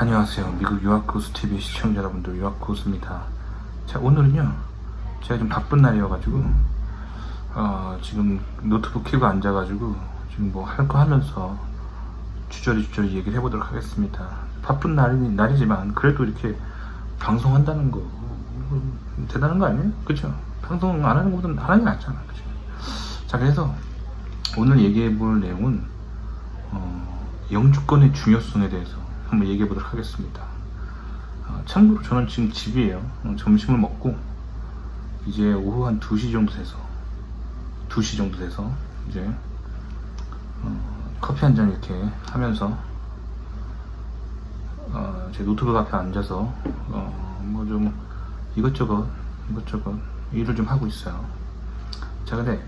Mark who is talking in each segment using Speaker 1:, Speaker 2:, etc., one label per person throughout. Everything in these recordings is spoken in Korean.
Speaker 1: 안녕하세요. 미국 유학코스 TV 시청자 여러분들 유학코스입니다. 자 오늘은요 제가 좀 바쁜 날이어가지고 어, 지금 노트북 켜고 앉아가지고 지금 뭐 할 거 하면서 주저리 주저리 얘기를 해보도록 하겠습니다. 바쁜 날이 날이지만 그래도 이렇게 방송한다는 거 음, 대단한 거 아니에요? 그쵸? 방송 안 하는 것보다 하는 게 낫잖아. 그쵸? 자 그래서 오늘 얘기해 볼 내용은 어, 영주권의 중요성에 대해서 한번 얘기해 보도록 하겠습니다. 어, 참고로 저는 지금 집이에요. 어, 점심을 먹고 이제 오후 한 2시 정도 돼서 2시 정도 돼서 이제 어, 커피 한 잔 이렇게 하면서 어, 제 노트북 앞에 앉아서 어, 뭐 좀 이것저것 이것저것 일을 좀 하고 있어요. 자 근데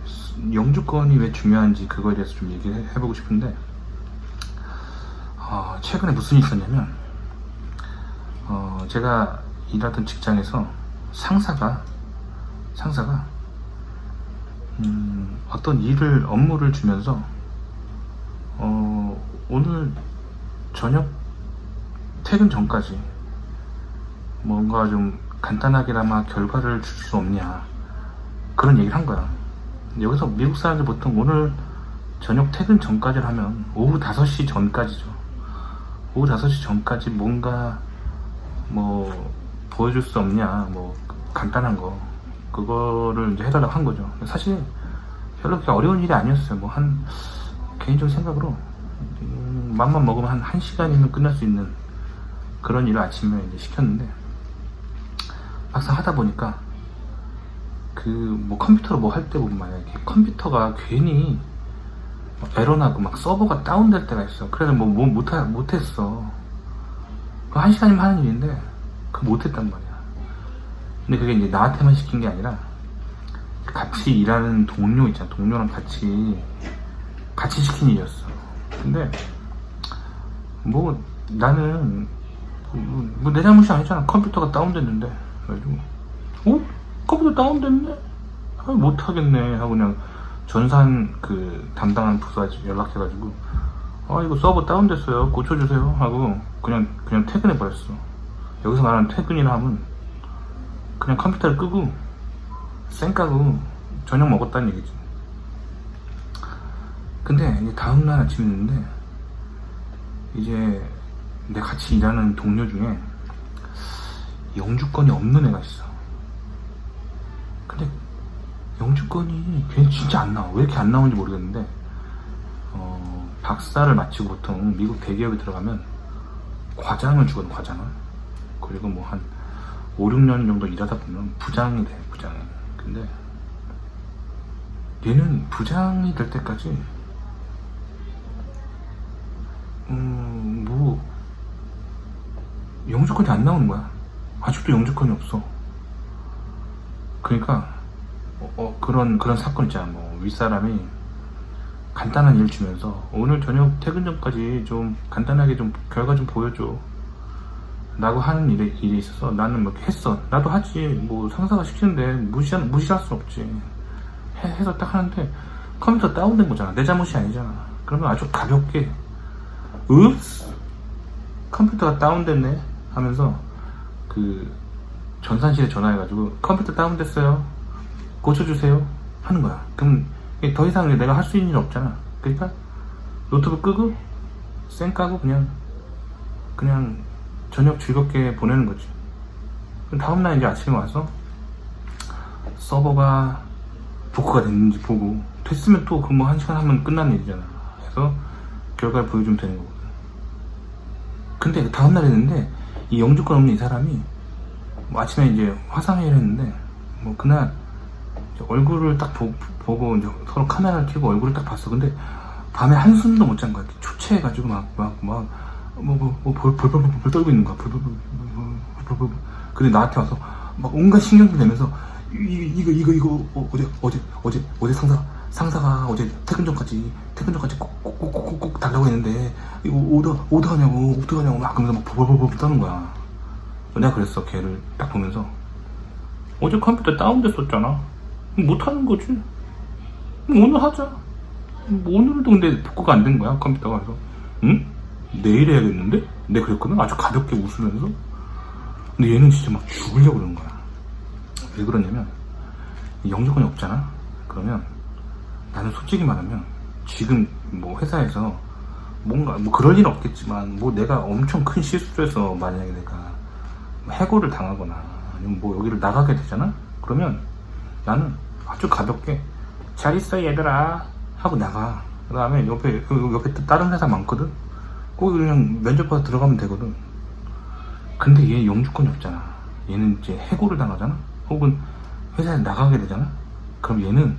Speaker 1: 영주권이 왜 중요한지 그거에 대해서 좀 얘기를 해- 해보고 싶은데 어, 최근에 무슨 일이 있었냐면 어, 제가 일하던 직장에서 상사가 상사가 음, 어떤 일을 업무를 주면서 어, 오늘 저녁 퇴근 전까지 뭔가 좀 간단하게나마 결과를 줄 수 없냐 그런 얘기를 한 거야. 여기서 미국 사람들 보통 오늘 저녁 퇴근 전까지를 하면 오후 5시 전까지죠. 오후 5시 전까지 뭔가 뭐 보여줄 수 없냐 뭐 간단한 거 그거를 이제 해달라고 한 거죠. 사실 별로 그렇게 어려운 일이 아니었어요. 뭐 한 개인적인 생각으로 음, 맘만 먹으면 한 1시간이면 끝날 수 있는 그런 일을 아침에 이제 시켰는데 막상 하다 보니까 그 뭐 컴퓨터로 뭐 할 때 보면 만약에 컴퓨터가 괜히 막 에러나고 막 서버가 다운될 때가 있어. 그래서 뭐, 뭐 못하, 못했어. 그한 시간이면 하는 일인데, 그 못했단 말이야. 근데 그게 이제 나한테만 시킨 게 아니라, 같이 일하는 동료 있잖아. 동료랑 같이, 같이 시킨 일이었어. 근데, 뭐, 나는, 뭐, 내 잘못이 아니잖아. 컴퓨터가 다운됐는데. 그래가지고, 어? 컴퓨터 다운됐네? 아, 못하겠네. 하고 그냥, 전산 그 담당한 부서 연락해가지고 아 이거 서버 다운됐어요. 고쳐주세요. 하고 그냥 그냥 퇴근해 버렸어. 여기서 말하는 퇴근이라 하면 그냥 컴퓨터를 끄고 쌩 까고 저녁 먹었다는 얘기지. 근데 이제 다음날 아침에 있는데 이제 내 같이 일하는 동료 중에 영주권이 없는 애가 있어. 근데 영주권이 걔 진짜 안 나와. 왜 이렇게 안 나오는지 모르겠는데, 어, 박사를 마치고 보통 미국 대기업에 들어가면 과장을 주거든, 과장을. 그리고 뭐 한 5, 6년 정도 일하다 보면 부장이 돼, 부장이. 근데 얘는 부장이 될 때까지, 음, 뭐, 영주권이 안 나오는 거야. 아직도 영주권이 없어. 그러니까, 어, 어, 그런 그런 사건 있잖아. 뭐 윗사람이 간단한 일 주면서 오늘 저녁 퇴근 전까지 좀 간단하게 좀 결과 좀 보여줘. 라고 하는 일에, 일이 있어서 나는 뭐 했어. 나도 하지. 뭐 상사가 시키는데 무시 무시할 수 없지. 해, 해서 딱 하는데 컴퓨터 다운된 거잖아. 내 잘못이 아니잖아. 그러면 아주 가볍게 읍스 컴퓨터가 다운됐네 하면서 그 전산실에 전화해가지고 컴퓨터 다운됐어요. 고쳐주세요 하는 거야. 그럼 더 이상 내가 할 수 있는 일 없잖아. 그러니까 노트북 끄고 쌩 까고 그냥 그냥 저녁 즐겁게 보내는 거지. 그럼 다음날 이제 아침에 와서 서버가 복구가 됐는지 보고 됐으면 또그뭐한 시간 하면 끝나는 일이잖아. 그래서 결과를 보여주면 되는 거거든. 근데 그 다음날 했는데 이 영주권 없는 이 사람이 뭐 아침에 이제 화상회의를 했는데 뭐 그날 얼굴을 딱 보, 고 이제 서로 카메라를 켜고 얼굴을 딱 봤어. 근데 밤에 한숨도 못 잔 거야. 초췌해가지고 막 막 막 뭐뭐볼볼볼볼 떨고 있는 거야. 볼볼볼볼볼 근데 나한테 와서 막 온갖 신경질 내면서 이, 이거 이거 이거 어, 어제 어제 어제 어제 상사 상사가 어제 퇴근 전까지 퇴근 전까지 꼭 꼭 꼭 꼭 꼭 달라고 했는데 이거 오더 오더 하냐고 오더 하냐고 막 그러면서 막 볼볼볼 떠는 거야. 내가 그랬어 걔를 딱 보면서 어제 컴퓨터 다운됐었잖아. 못하는 거지. 오늘 하자. 뭐 오늘도 근데 복구가 안 된 거야 컴퓨터가 그래서 응? 내일 해야겠는데? 내가 그랬거든? 아주 가볍게 웃으면서. 근데 얘는 진짜 막 죽으려고 그러는 거야. 왜 그러냐면, 영주권이 없잖아? 그러면 나는 솔직히 말하면 지금 뭐 회사에서 뭔가 뭐 그럴 일은 없겠지만 뭐 내가 엄청 큰 실수를 해서 만약에 내가 뭐 해고를 당하거나 아니면 뭐 여기를 나가게 되잖아? 그러면 나는 아주 가볍게 잘 있어 얘들아. 하고 나가. 그 다음에 옆에 그 옆에 또 다른 회사 많거든? 거기 그냥 면접 봐서 들어가면 되거든. 근데 얘 영주권이 없잖아. 얘는 이제 해고를 당하잖아? 혹은 회사에 나가게 되잖아? 그럼 얘는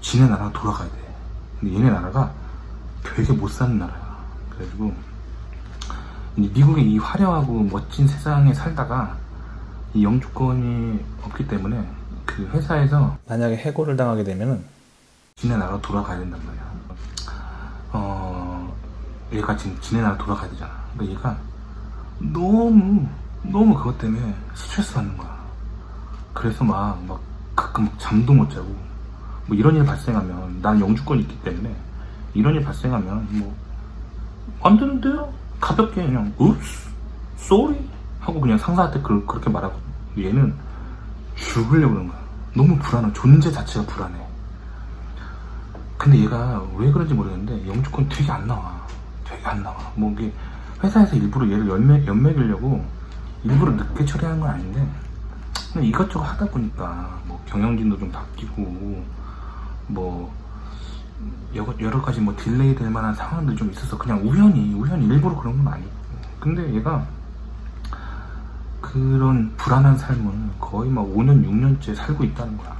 Speaker 1: 지네 나라 돌아가야 돼. 근데 얘네 나라가 되게 못 사는 나라야. 그래가지고 이 미국의 이 화려하고 멋진 세상에 살다가 이 영주권이 없기 때문에 그 회사에서 만약에 해고를 당하게 되면은 지네 나라 돌아가야 된단 말이야. 어, 얘가 지금 지네 나라 돌아가야 되잖아. 그러니까 얘가 너무 너무 그것 때문에 스트레스 받는 거야. 그래서 막, 막 가끔 막 잠도 못 자고 뭐 이런 일 발생하면 난 영주권이 있기 때문에 이런 일 발생하면 뭐 안 되는데요? 가볍게 그냥 oops, sorry 하고 그냥 상사한테 그, 그렇게 말하고 얘는 죽으려고 그러는 거야. 너무 불안해. 존재 자체가 불안해. 근데 얘가 왜 그런지 모르겠는데 영주권 되게 안 나와. 되게 안 나와. 뭐 이게 회사에서 일부러 얘를 연맥, 연맥이려고 일부러 늦게 처리하는 건 아닌데 그냥 이것저것 하다 보니까 뭐 경영진도 좀 바뀌고 뭐 여러, 여러 가지 뭐 딜레이 될 만한 상황들이 좀 있어서 그냥 우연히 우연히 일부러 그런 건 아니고 근데 얘가 그런 불안한 삶을 거의 막 5년 6년째 살고 있다는 거야.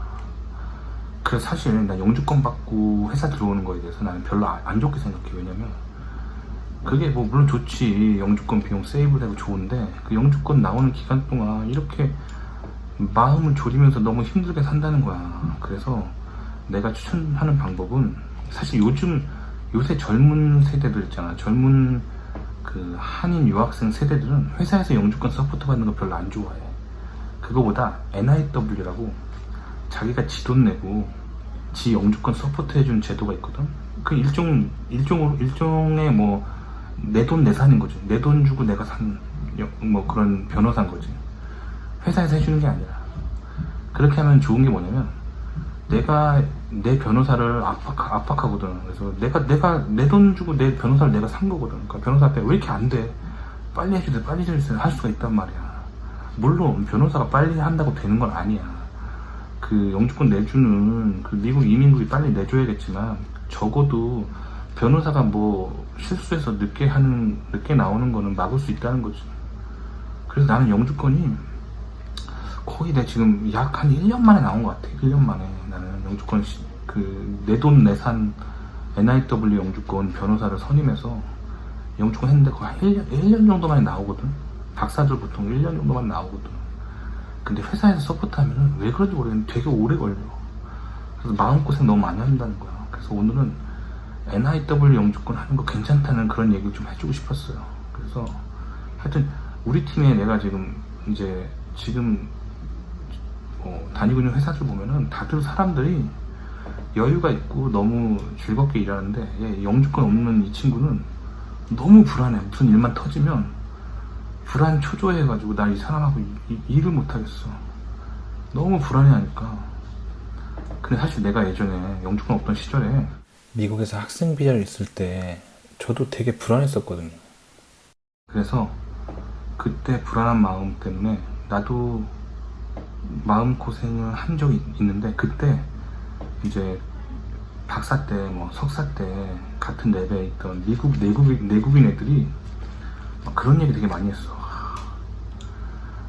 Speaker 1: 그래서 사실 나 영주권 받고 회사 들어오는 거에 대해서 나는 별로 안- 안 좋게 생각해. 왜냐면 그게 뭐 물론 좋지. 영주권 비용 세이브 되고 좋은데 그 영주권 나오는 기간 동안 이렇게 마음을 졸이면서 너무 힘들게 산다는 거야. 그래서 내가 추천하는 방법은 사실 요즘 요새 젊은 세대들 있잖아. 젊은 그 한인 유학생 세대들은 회사에서 영주권 서포트 받는 거 별로 안 좋아해. 그거보다 NIW라고 자기가 지돈 내고 지 영주권 서포트 해주는 제도가 있거든? 그 일종 일종으로 일종의 뭐 내 돈 내산인 거지. 내 돈 주고 내가 산 뭐 그런 변호사인 거지. 회사에서 해주는 게 아니라. 그렇게 하면 좋은 게 뭐냐면 내가 내 변호사를 압박, 압박하거든. 그래서 내가, 내가 내 돈 주고 내 변호사를 내가 산 거거든. 그러니까 변호사 앞에 왜 이렇게 안 돼? 빨리 해주세요. 빨리 해주세요. 할 수가 있단 말이야. 물론 변호사가 빨리 한다고 되는 건 아니야. 그 영주권 내주는 그 미국 이민국이 빨리 내줘야겠지만 적어도 변호사가 뭐 실수해서 늦게 하는, 늦게 나오는 거는 막을 수 있다는 거지. 그래서 나는 영주권이 거의 내가 지금 약 한 1년 만에 나온 것 같아. 1년 만에 나는 영주권 그 내 돈 내산 NIW 영주권 변호사를 선임해서 영주권 했는데 거의 한 1년, 1년 정도 만에 나오거든. 박사들 보통 1년 정도만 나오거든. 근데 회사에서 서포트하면은 왜 그런지 모르겠는데 되게 오래 걸려. 그래서 마음고생 너무 많이 한다는 거야. 그래서 오늘은 NIW 영주권 하는 거 괜찮다는 그런 얘기를 좀 해주고 싶었어요. 그래서 하여튼 우리 팀에 내가 지금 이제 지금 어, 다니고 있는 회사들 보면은 다들 사람들이 여유가 있고 너무 즐겁게 일하는데 얘 영주권 없는 이 친구는 너무 불안해. 무슨 일만 터지면 불안 초조해가지고 나 이 사람하고 이- 이- 일을 못하겠어. 너무 불안해하니까. 근데 사실 내가 예전에 영주권 없던 시절에 미국에서 학생 비자를 있을 때 저도 되게 불안했었거든요. 그래서 그때 불안한 마음 때문에 나도 마음 고생을 한 적이 있는데 그때 이제 박사 때 뭐 석사 때 같은 랩에 있던 미국 내국인 내국인 애들이 막 그런 얘기 되게 많이 했어.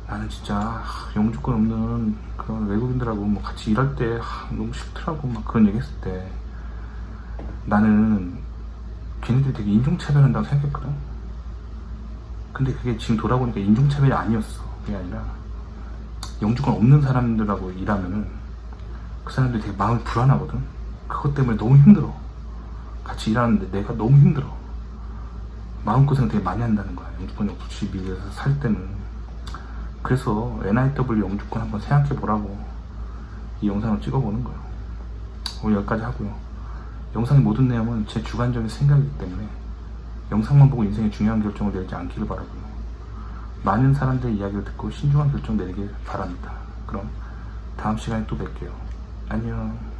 Speaker 1: 나는 진짜 영주권 없는 그런 외국인들하고 뭐 같이 일할 때 너무 싫더라고 막 그런 얘기 했을 때 나는 걔네들이 되게 인종차별한다고 생각했거든. 근데 그게 지금 돌아보니까 인종차별이 아니었어. 그게 아니라 영주권 없는 사람들하고 일하면은 그 사람들이 되게 마음이 불안하거든. 그것 때문에 너무 힘들어. 같이 일하는데 내가 너무 힘들어. 마음고생 되게 많이 한다는 거야. 영주권이 없이 미국에서 살 때는. 그래서 NIW 영주권 한번 생각해 보라고 이 영상을 찍어보는 거예요. 오늘 여기까지 하고요. 영상의 모든 내용은 제 주관적인 생각이기 때문에 영상만 보고 인생의 중요한 결정을 내리지 않기를 바라고요. 많은 사람들의 이야기를 듣고 신중한 결정 내리길 바랍니다. 그럼 다음 시간에 또 뵐게요. 안녕.